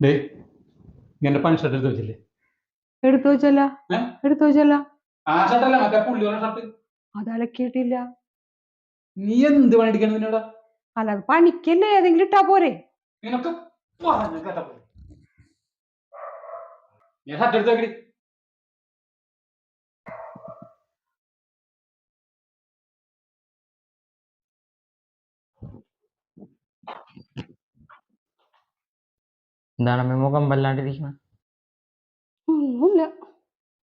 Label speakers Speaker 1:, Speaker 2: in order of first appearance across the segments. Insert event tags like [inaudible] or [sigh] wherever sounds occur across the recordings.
Speaker 1: ഇങ്ങനെ ഷർട്ട് എടുത്ത് വെച്ചില്ലേ?
Speaker 2: എടുത്തു വെച്ചല്ല? എടുത്തു വെച്ചല്ല.
Speaker 1: ആ ഷർട്ടല്ല മറ്റേ പുള്ളിയുടെ ഷർട്ട്
Speaker 2: അത് അലക്കിയിട്ടില്ല.
Speaker 1: നീ എന്ത് പണി എടുക്കണം നിന്നോട്?
Speaker 2: അല്ല അത് പണിക്കല്ലേ? ഏതെങ്കിലും ഇട്ടാ പോരെ.
Speaker 1: നിനക്ക് പറഞ്ഞു കേട്ടാ പോരെ. ഞാൻ ഷർട്ട് എടുത്ത് വെക്കടി.
Speaker 3: എന്താണ് അമ്മ മുഖം വല്ലാണ്ടിരിക്കണം
Speaker 2: ഒന്നുമില്ല.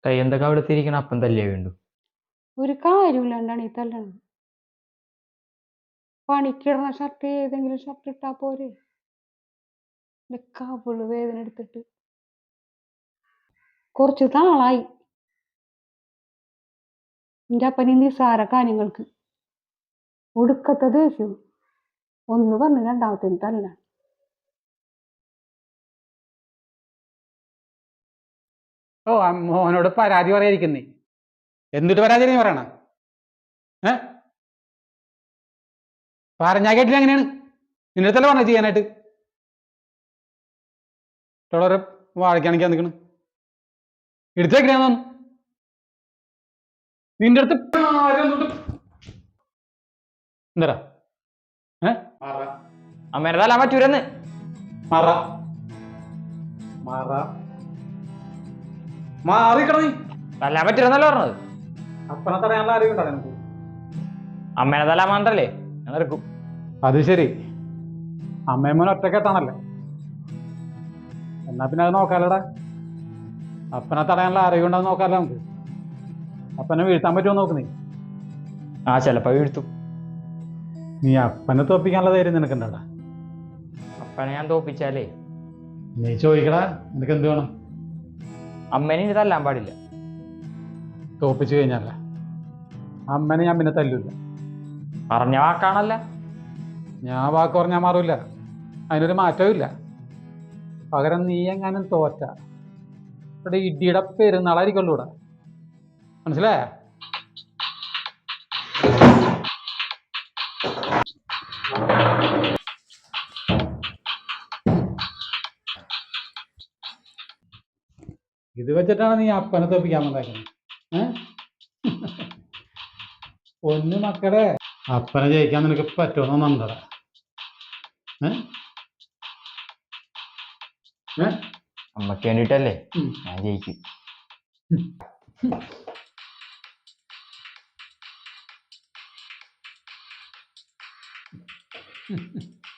Speaker 3: കൈ എന്തൊക്കെ അവിടെ തിരിക്കണം അപ്പം തല്ലിയേ വേണ്ടു.
Speaker 2: ഒരു കാര്യമില്ലാണ്ടാണ് ഈ തല്ലണത്? പണിക്കിടണ ഷർട്ട് ഏതെങ്കിലും ഷർട്ട് ഇട്ടാ പോരെ? കവിൾ വേദന എടുത്തിട്ട്. കുറച്ച് നാളായി. എന്റെ അപ്പനി നിസ്സാര കാര്യങ്ങൾക്ക്. ഒടുക്കത്തെ ദേഷ്യം. ഒന്ന് പറഞ്ഞ് രണ്ടാമത്തെ തല്ല
Speaker 1: ഓ മോനോട് പരാതി പറയാതിരിക്കുന്നേ. എന്തിട്ട് പരാതി നീ പറയണ? ഏ? പറഞ്ഞാ കേട്ടില്ല എങ്ങനെയാണ്? നിന്റെ അടുത്തല്ല പറഞ്ഞ ചെയ്യാനായിട്ട്? ഇഷ്ടമുള്ളവരെ വാഴക്കാണെങ്കിൽ നിൽക്കണ് എടുത്തു വെക്കണ നിന്റെ അടുത്ത് എന്താ
Speaker 3: അമ്മേനെ തല പറ്റൂരെന്ന്
Speaker 1: മറ. മാറ. മാറിക്കട നീ.
Speaker 3: തല്ലാൻ പറ്റൂലെന്നല്ല പറഞ്ഞത്?
Speaker 1: അപ്പനെ തടയാനുള്ള അറിവുണ്ടോ നിനക്ക്?
Speaker 3: അമ്മേനെ തല്ലാൻ മാത്രല്ലേ ഞാൻ നിൽക്കും
Speaker 1: അത് ശരി. അമ്മയമ്മൻ ഒറ്റക്കെട്ടാണല്ലേ എന്നാ പിന്നെ അത് നോക്കാലടാ. അപ്പനെ തടയാനുള്ള എന്ന് നോക്കാലോ നമുക്ക്. അപ്പനെ വീഴ്ത്താൻ പറ്റുമോ നോക്ക് നീ.
Speaker 3: ആ ചിലപ്പോ വീഴ്ത്തും.
Speaker 1: നീ അപ്പനെ തോപ്പിക്കാനുള്ള ധൈര്യം നിനക്കുണ്ടാ
Speaker 3: അപ്പനെ ഞാൻ തോപ്പിച്ചാലേ.
Speaker 1: നീ ചോദിക്കടാ നിനക്ക് എന്ത് വേണം?
Speaker 3: അമ്മേനെ ഇനി തല്ലാൻ പാടില്ല.
Speaker 1: തോപ്പിച്ചു കഴിഞ്ഞാല അമ്മനെ ഞാൻ പിന്നെ തല്ലൂല്ല
Speaker 3: പറഞ്ഞ വാക്കാണല്ല.
Speaker 1: ഞാൻ വാക്ക് പറഞ്ഞാൽ മാറൂല. അതിനൊരു മാറ്റവും ഇല്ല. പകരം നീ എങ്ങാനും തോറ്റ. ഇവിടെ ഇടിയുടെ പെരുന്നാളായിരിക്കുള്ളൂ ഇവിടെ മനസ്സിലായ? ഇത് വെച്ചിട്ടാണ് നീ അപ്പനെ തോപ്പിക്കാൻ വന്നേക്കുന്നത്. ഒന്ന് മക്കളെ. അപ്പനെ ജയിക്കാൻ നിനക്ക് പറ്റുമെന്നുണ്ടടാ
Speaker 3: അമ്മയ്ക്ക് വേണ്ടിട്ടല്ലേ. ഞാൻ ജയിക്കും. [laughs]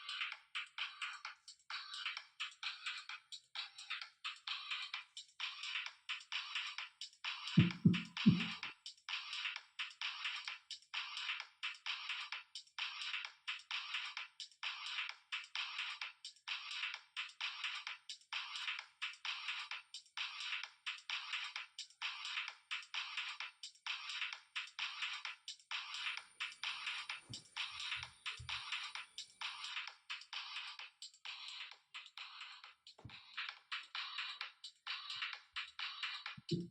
Speaker 3: എനിക്ക്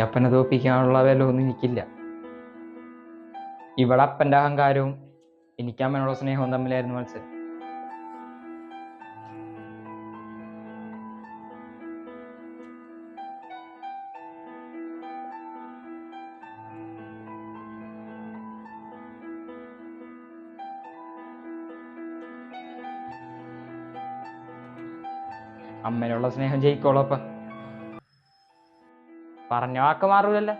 Speaker 3: അപ്പനെ തോപ്പിക്കാനുള്ള ഒന്നും എനിക്കില്ല. ഇവിടെ അപ്പന്റെ അഹങ്കാരവും എനിക്ക് സ്നേഹവും തമ്മിലായിരുന്നു മത്സരം. അമ്മനുള്ള സ്നേഹം ജയിക്കോളപ്പ പറഞ്ഞ വാക്ക് മാറൂലല്ലോ.